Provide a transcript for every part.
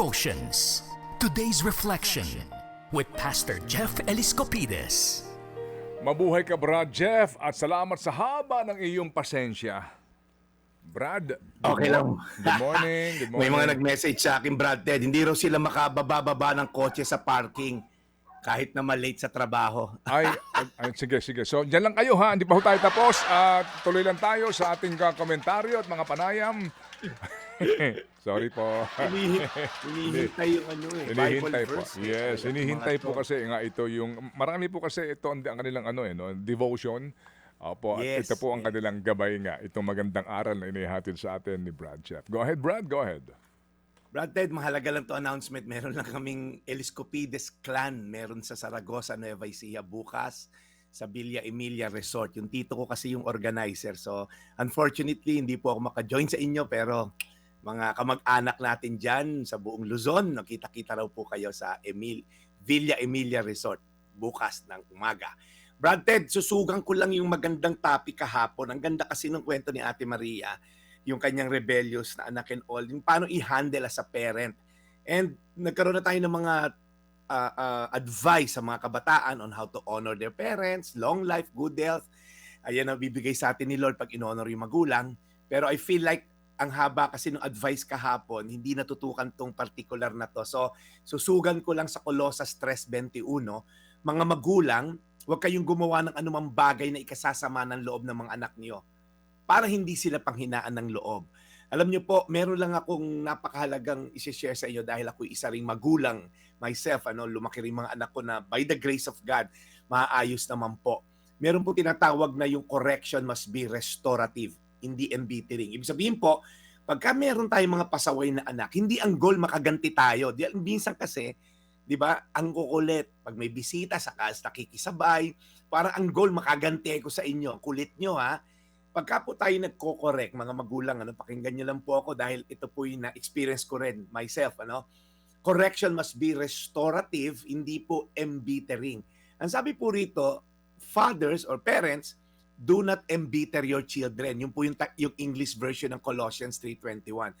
Devotions. Today's reflection with Pastor Jeff Eliscopides. Mabuhay ka, Brad Jeff, at salamat sa haba ng iyong pasensya. Brad, good Okay lang. Good morning, good morning. May mga nag-message sa akin, Brad Ted, hindi raw sila makababa-baba ng kotse sa parking kahit na malate sa trabaho. ay, ay, ay, sige, sige. So, dyan lang kayo ha. Hindi pa ho tayo tapos. At tuloy lang tayo sa ating komentaryo at mga panayam. Sorry po. Hinihi- hinihintay yung ano eh, Hinihintay po. verse. eh. Yes, hinihintay po kasi nga ito yung marami po kasi ito ang, ang kanilang ano eh no, devotion. Opo, at Yes, ito po ang kanilang gabay nga, itong magandang aral na inihatid sa atin ni Brad Jeff. Go ahead, Brad, go ahead. Brad Ted, mahalaga lang to announcement. Meron lang kaming Eliscopides Clan. Meron sa Saragossa, Nueva Ecija bukas sa Villa Emilia Resort. Yung tito ko kasi yung organizer. So, unfortunately, hindi po ako maka-join sa inyo pero mga kamag-anak natin dyan sa buong Luzon, nakita-kita raw po kayo sa Emil, Villa Emilia Resort bukas ng umaga. Brad Ted, susugan ko lang yung magandang topic kahapon. Ang ganda kasi ng kwento ni Ate Maria yung kanyang rebellious na anak and all, yung paano i-handle as a parent. And nagkaroon na tayo ng mga uh, uh, advice sa mga kabataan on how to honor their parents, long life, good health. Ayan ang bibigay sa atin ni Lord pag in-honor yung magulang. Pero I feel like ang haba kasi ng advice kahapon, hindi natutukan tong particular na to. So, susugan ko lang sa Colossus 3.21, mga magulang, huwag kayong gumawa ng anumang bagay na ikasasama ng loob ng mga anak niyo para hindi sila panghinaan ng loob. Alam niyo po, meron lang akong napakahalagang isi-share sa inyo dahil ako isa ring magulang myself, ano, lumaki rin mga anak ko na by the grace of God, maayos naman po. Meron po tinatawag na yung correction must be restorative, hindi embitering. Ibig sabihin po, pagka meron tayong mga pasaway na anak, hindi ang goal makaganti tayo. Di, minsan kasi, di ba, ang kukulit, pag may bisita, saka nakikisabay, para ang goal makaganti ko sa inyo. Kulit nyo ha, pagka po tayo nagko-correct, mga magulang, ano, pakinggan nyo lang po ako dahil ito po yung na-experience ko rin myself, ano. Correction must be restorative, hindi po embittering. Ang sabi po rito, fathers or parents, do not embitter your children. Yung po yung, yung English version ng Colossians 3.21.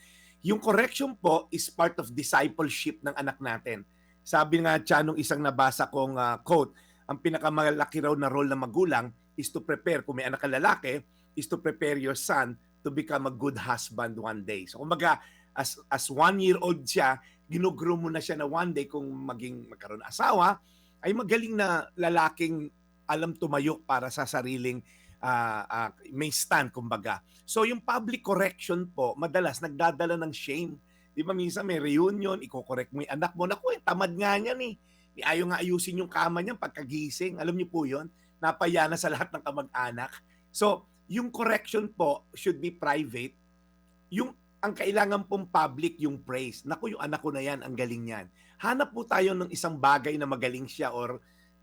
Yung correction po is part of discipleship ng anak natin. Sabi nga siya nung isang nabasa kong ah, quote, ang pinakamalaki raw na role ng magulang is to prepare, kung may anak ka lalaki, is to prepare your son to become a good husband one day. So kumbaga, as, as one-year-old siya, ginugroom mo na siya na one day kung maging magkaroon asawa, ay magaling na lalaking alam tumayo para sa sariling ah, ah, may stand, kumbaga. So yung public correction po, madalas nagdadala ng shame. Di ba minsan may reunion, iko-correct mo yung anak mo. Naku, eh, tamad nga niyan eh. Ayaw nga ayusin yung kama niya pagkagising. Alam niyo po yun? Napaya na sa lahat ng kamag-anak. So, yung correction po should be private. Yung ang kailangan pong public yung praise. Naku, yung anak ko na yan, ang galing yan. Hanap po tayo ng isang bagay na magaling siya or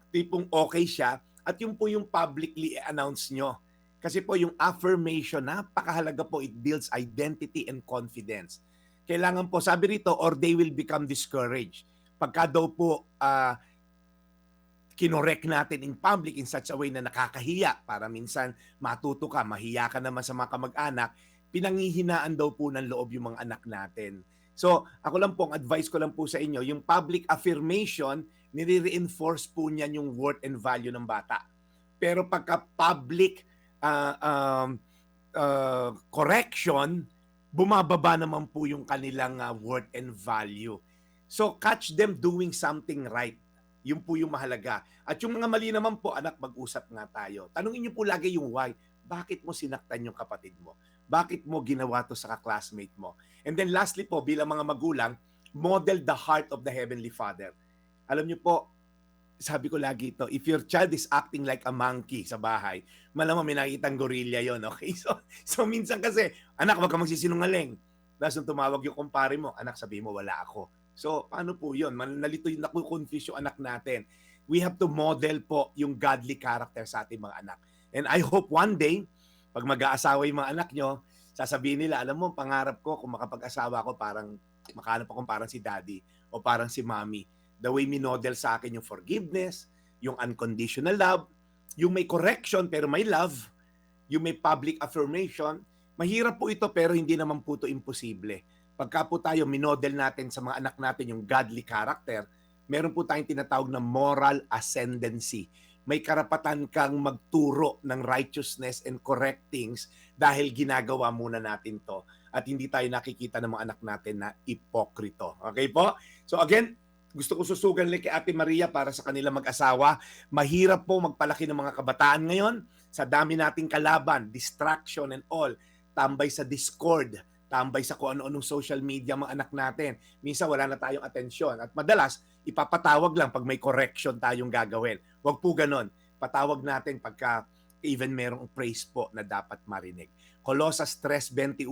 tipong okay siya at yung po yung publicly announce nyo. Kasi po yung affirmation, napakahalaga po, it builds identity and confidence. Kailangan po, sabi rito, or they will become discouraged. Pagka daw po ah, kinorek natin in public in such a way na nakakahiya para minsan matuto ka, mahiya ka naman sa mga kamag-anak, pinanghihinaan daw po ng loob yung mga anak natin. So, ako lang po, ang advice ko lang po sa inyo, yung public affirmation, nire-reinforce po niyan yung worth and value ng bata. Pero pagka public ah, um, ah, correction, bumababa naman po yung kanilang ah, worth and value. So, catch them doing something right. Yun po yung mahalaga. At yung mga mali naman po, anak, mag-usap nga tayo. Tanungin niyo po lagi yung why. Bakit mo sinaktan yung kapatid mo? Bakit mo ginawa to sa classmate mo? And then lastly po, bilang mga magulang, model the heart of the Heavenly Father. Alam niyo po, sabi ko lagi ito, if your child is acting like a monkey sa bahay, malamang may nakitang gorilla yon okay? So, so minsan kasi, anak, wag ka magsisinungaling. Tapos nung tumawag yung kumpare mo, anak, sabi mo, wala ako. So, paano po yun? Nalito yung naku-confuse yung anak natin. We have to model po yung godly character sa ating mga anak. And I hope one day, pag mag-aasawa yung mga anak nyo, sasabihin nila, alam mo, pangarap ko kung makapag-asawa ko, parang makahanap akong parang si daddy o parang si mommy. The way minodel sa akin yung forgiveness, yung unconditional love, yung may correction pero may love, yung may public affirmation. Mahirap po ito pero hindi naman po ito imposible. pagka po tayo minodel natin sa mga anak natin yung godly character, meron po tayong tinatawag na moral ascendancy. May karapatan kang magturo ng righteousness and correct things dahil ginagawa muna natin to at hindi tayo nakikita ng mga anak natin na ipokrito. Okay po? So again, gusto ko susugan lang kay Ate Maria para sa kanila mag-asawa. Mahirap po magpalaki ng mga kabataan ngayon sa dami nating kalaban, distraction and all. Tambay sa Discord, tambay sa kung ano-anong social media mga anak natin. Minsan wala na tayong atensyon. At madalas, ipapatawag lang pag may correction tayong gagawin. Huwag po ganon. Patawag natin pagka even merong praise po na dapat marinig. Colossus 3.21,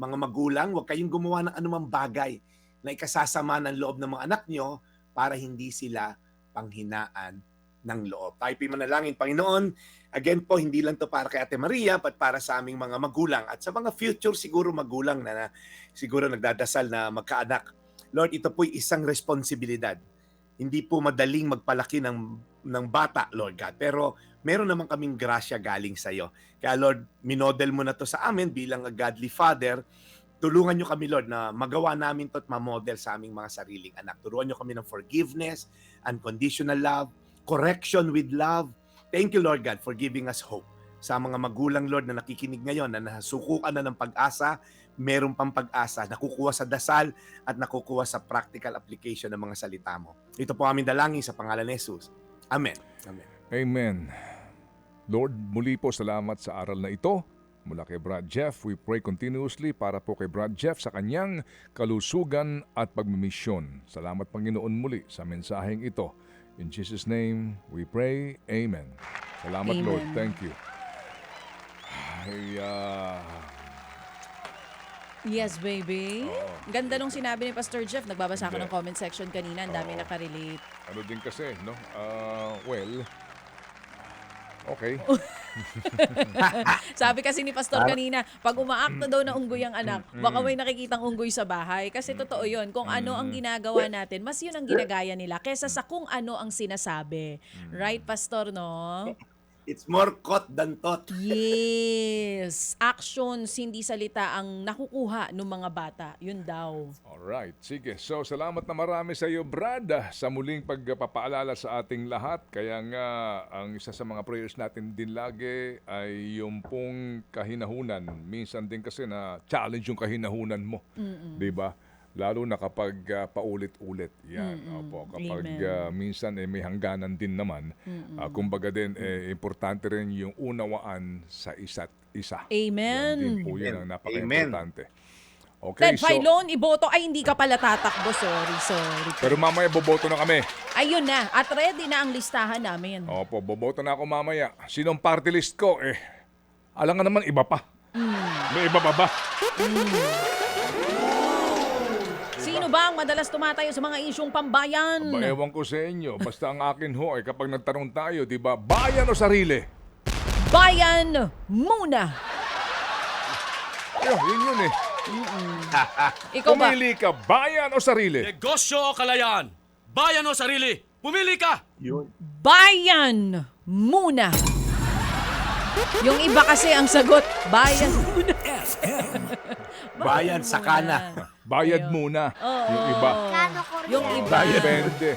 mga magulang, huwag kayong gumawa ng anumang bagay na ikasasama ng loob ng mga anak nyo para hindi sila panghinaan ng loob. Tayo po manalangin, Panginoon. Again po, hindi lang to para kay Ate Maria, but para sa aming mga magulang at sa mga future siguro magulang na, na siguro nagdadasal na magkaanak. Lord, ito po'y isang responsibilidad. Hindi po madaling magpalaki ng, ng bata, Lord God. Pero meron naman kaming grasya galing sa iyo. Kaya Lord, minodel mo na to sa amin bilang a godly father. Tulungan nyo kami, Lord, na magawa namin to at mamodel sa aming mga sariling anak. Turuan nyo kami ng forgiveness, unconditional love, correction with love. Thank you, Lord God, for giving us hope. Sa mga magulang, Lord, na nakikinig ngayon, na nasukukan na ng pag-asa, meron pang pag-asa, nakukuha sa dasal at nakukuha sa practical application ng mga salita mo. Ito po aming dalangin sa pangalan ni Jesus. Amen. Amen. Amen. Lord, muli po salamat sa aral na ito. Mula kay Brad Jeff, we pray continuously para po kay Brad Jeff sa kanyang kalusugan at pagmimisyon. Salamat Panginoon muli sa mensaheng ito. In Jesus' name, we pray. Amen. Salamat Amen. Lord. Thank you. Ay, ah, Yes, baby. Oo. Ganda nung sinabi ni Pastor Jeff. Nagbabasa ako ng comment section kanina. Ang dami Oo. nakarelate. ano din kasi, no? Ah, well, okay. Sabi kasi ni Pastor kanina, pag umaakto daw na unggoy ang anak, baka may nakikitang unggoy sa bahay. Kasi totoo yun. Kung ano ang ginagawa natin, mas yun ang ginagaya nila kesa sa kung ano ang sinasabi. Right, Pastor, no? It's more caught than taught. Yes. Actions, hindi salita ang nakukuha ng mga bata. Yun daw. Alright, sige. So, salamat na marami sa iyo, Brad, ah, sa muling pagpapaalala sa ating lahat. Kaya nga, ang isa sa mga prayers natin din lagi ay yung pong kahinahunan. Minsan din kasi na challenge yung kahinahunan mo. Di ba? Lalo na kapag ah, paulit-ulit. Yan. Opo, kapag Amen. ah, minsan eh, may hangganan din naman. Ah, kumbaga din, eh, importante rin yung unawaan sa isa't isa. Amen. Yan din po yun ang napaka-importante. Okay, Ted Filon, iboto. Ay, hindi ka pala tatakbo. Sorry, sorry. Pero mamaya boboto na kami. Ayun na. At ready na ang listahan namin. Opo, boboto na ako mamaya. Sinong party list ko? Eh, alam nga naman, iba pa. May iba pa ba? Sino ba ang madalas tumatayo sa mga isyong pambayan? Ba, ewan ko sa inyo. Basta ang akin ho, eh, kapag nagtanong tayo, di ba, bayan o sarili? Bayan muna. Ayun, yun yun eh. Ikaw ba? Pumili ka, bayan o sarili? Negosyo o kalayaan? Bayan o sarili? Pumili ka! Yun. Bayan muna. Yung iba kasi ang sagot, bayan muna. Bayan, sakana. Bayad muna. Yung iba. Yung iba. Depende.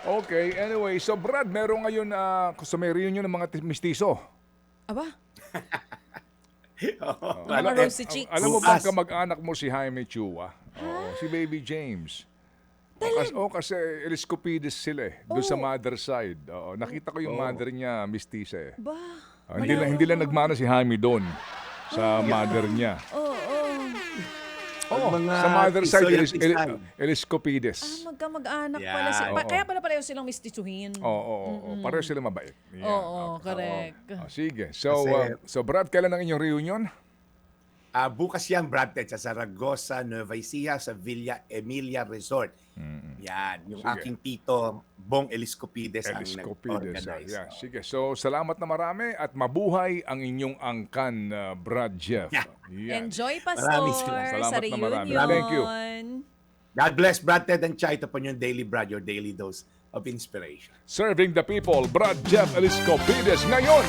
Okay, anyway. So, Brad, meron ngayon na uh, reunion ng mga t- mistiso. Aba, Oo. mga Ano, rosy cheeks. Alam mo Bukas. ba kamag-anak mo si Jaime Chua? Oo, si Baby James. O kasi, oh, kasi Eliscopides sila eh, doon sa mother side. Oo, nakita ko yung mother niya, mistisa eh. Ba? Ah, hindi, lang, hindi lang nagmana si Jaime doon sa mother niya. Oo, oo. Oo, mga sa mother side, Elis, El- tisan. Eliscopides. Ah, magkamag-anak Yeah. pala. Si, pa- Oo. kaya pala pareho silang mistisuhin. Oo, oo, oo. Pareho sila mabait. Yan. Oo, Okay. correct. Ah, sige. So, Kasi- uh, so Brad, kailan ang inyong reunion? Ah, bukas yan, Brad sa Saragossa, Nueva Ecija, sa Villa Emilia Resort. Yan, yung Sige. aking tito, Bong Eliscopides, ang Eliscopides. ah, nag-organize. yeah. Sige. So, salamat na marami at mabuhay ang inyong angkan, uh, Brad Jeff. Yeah. Yan. Enjoy, Pastor, salamat. Salamat sa na marami. reunion. Thank you. God bless, Brad Ted and Chai. Ito po yung Daily Brad, your daily dose of inspiration. Serving the people, Brad Jeff Eliscopides ngayon